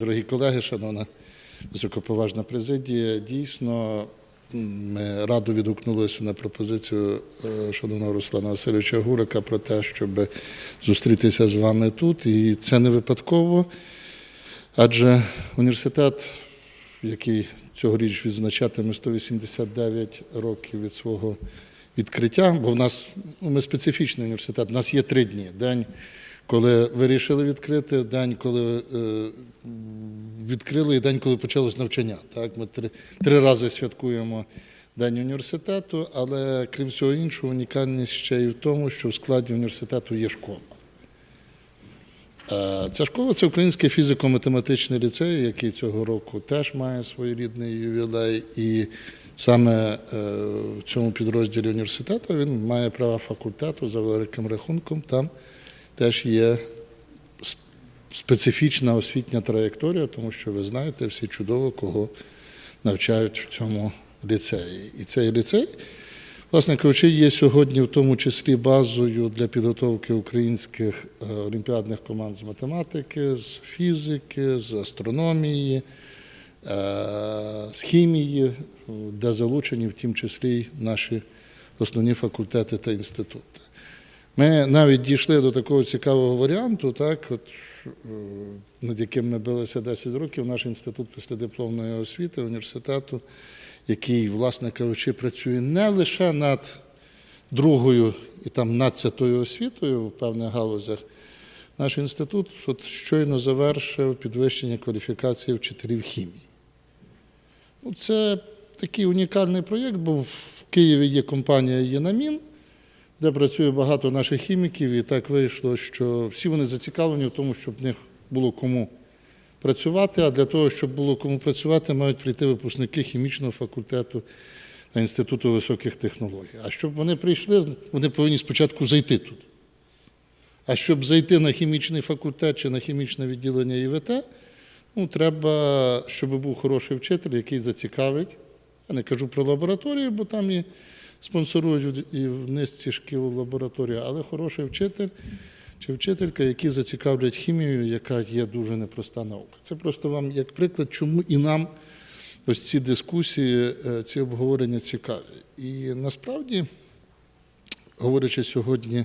Дорогі колеги, шановна високоповажна президія, дійсно ми радо відгукнулися на пропозицію е, шановного Руслана Васильовича Гурика про те, щоб зустрітися з вами тут. І це не випадково, адже університет, який цьогоріч відзначатиме 189 років від свого відкриття, бо в нас ну, ми специфічний університет, у нас є три дні. День, коли вирішили відкрити, день, коли е, відкрили, і день, коли почалось навчання. Так? Ми три, три рази святкуємо День університету, але крім всього іншого, унікальність ще й в тому, що в складі університету є школа. Е, Ця школа це Український фізико-математичний ліцей, який цього року теж має своєрідний ювілей. І саме е, в цьому підрозділі університету він має права факультету за великим рахунком. Там теж є специфічна освітня траєкторія, тому що ви знаєте всі чудово, кого навчають в цьому ліцеї. І цей ліцей, власне кажучи, є сьогодні в тому числі базою для підготовки українських е, олімпіадних команд з математики, з фізики, з астрономії, е, з хімії, де залучені в тім числі наші основні факультети та інститути. Ми навіть дійшли до такого цікавого варіанту, так, от, е, над яким ми билися 10 років, наш інститут післядипломної освіти університету, який, власне кажучи, працює не лише над другою і там надцятою освітою в певних галузях. Наш інститут от щойно завершив підвищення кваліфікації вчителів хімії. Ну, це такий унікальний проєкт, бо в Києві є компанія «Єнамін», де працює багато наших хіміків, і так вийшло, що всі вони зацікавлені в тому, щоб в них було кому працювати. А для того, щоб було кому працювати, мають прийти випускники хімічного факультету та інституту високих технологій. А щоб вони прийшли, вони повинні спочатку зайти тут. А щоб зайти на хімічний факультет чи на хімічне відділення ІВТ, ну, треба, щоб був хороший вчитель, який зацікавить. Я не кажу про лабораторію, бо там і спонсорують і в низці шкіл лабораторія, але хороший вчитель чи вчителька, які зацікавлять хімію, яка є дуже непроста наука. Це просто вам як приклад, чому і нам ось ці дискусії, е, ці обговорення цікаві. І насправді, говорячи сьогодні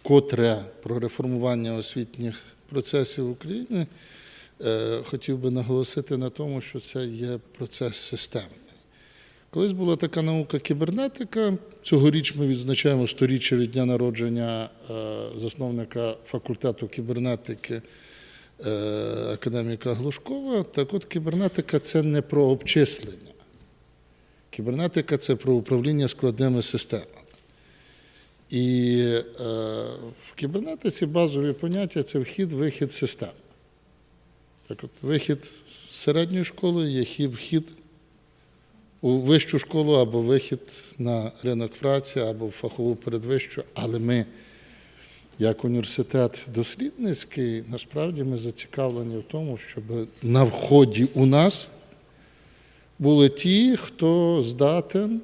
вкотре про реформування освітніх процесів України, е, хотів би наголосити на тому, що це є процес системний. Колись була така наука кібернетика. Цьогоріч ми відзначаємо сторіччя від дня народження е, засновника факультету кібернетики е, академіка Глушкова. Так от кібернетика це не про обчислення. Кібернетика це про управління складними системами. І е, в кібернетиці базові поняття це вхід, вихід систем. Так от, вихід з середньої школи є хід- вхід у вищу школу або вихід на ринок праці, або в фахову передвищу, але ми, як університет дослідницький, насправді ми зацікавлені в тому, щоб на вході у нас були ті, хто здатен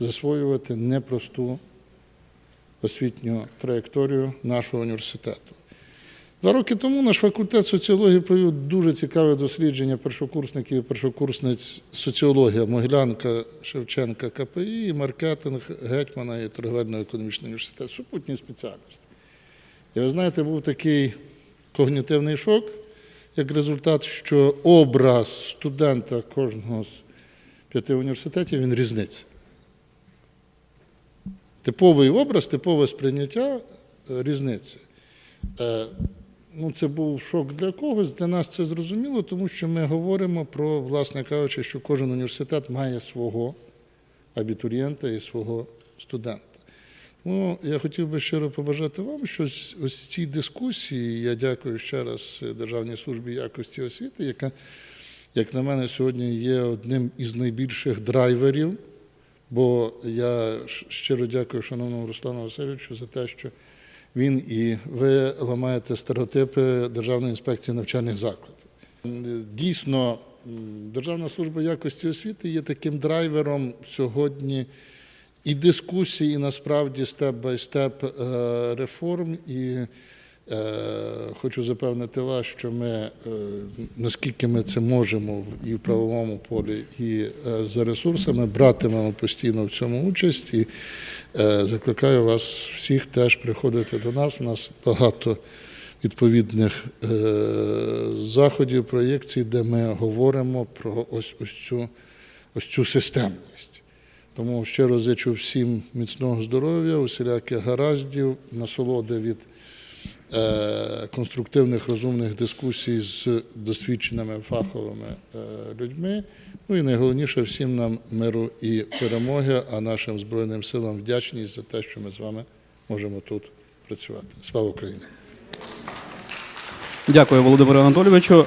засвоювати непросту освітню траєкторію нашого університету. Два роки тому наш факультет соціології провів дуже цікаве дослідження першокурсників і першокурсниць соціологія Могилянка, Шевченка, КПІ, маркетинг, Гетьмана і торговельно-економічний університет, супутні спеціальності. І ви знаєте, був такий когнітивний шок, як результат, що образ студента кожного з п'яти університетів він різниця. Типовий образ, типове сприйняття е, різниці. Е, Ну, це був шок для когось. Для нас це зрозуміло, тому що ми говоримо про, власне кажучи, що кожен університет має свого абітурієнта і свого студента. Тому я хотів би щиро побажати вам, що ось ось ці дискусії, я дякую ще раз Державній службі якості освіти, яка, як на мене, сьогодні є одним із найбільших драйверів. Бо я щиро дякую шановному Руслану Васильовичу за те, що він і ви ламаєте стереотипи Державної інспекції навчальних закладів. Дійсно, Державна служба якості освіти є таким драйвером сьогодні і дискусій, і насправді степ-бай-степ е, реформ. І Е, Хочу запевнити вас, що ми, е, наскільки ми це можемо і в правовому полі, і за ресурсами, братимемо постійно в цьому участь. Закликаю вас всіх теж приходити до нас. У нас багато відповідних е, заходів, проєкцій, де ми говоримо про ось, ось, цю, ось цю системність. Тому ще раз зичу всім міцного здоров'я, усіляких гараздів, насолоди від е, конструктивних розумних дискусій з досвідченими фаховими е, людьми. Ну і найголовніше всім нам миру і перемоги, а нашим Збройним силам вдячність за те, що ми з вами можемо тут працювати. Слава Україні! Дякую, Володимиру Анатолійовичу.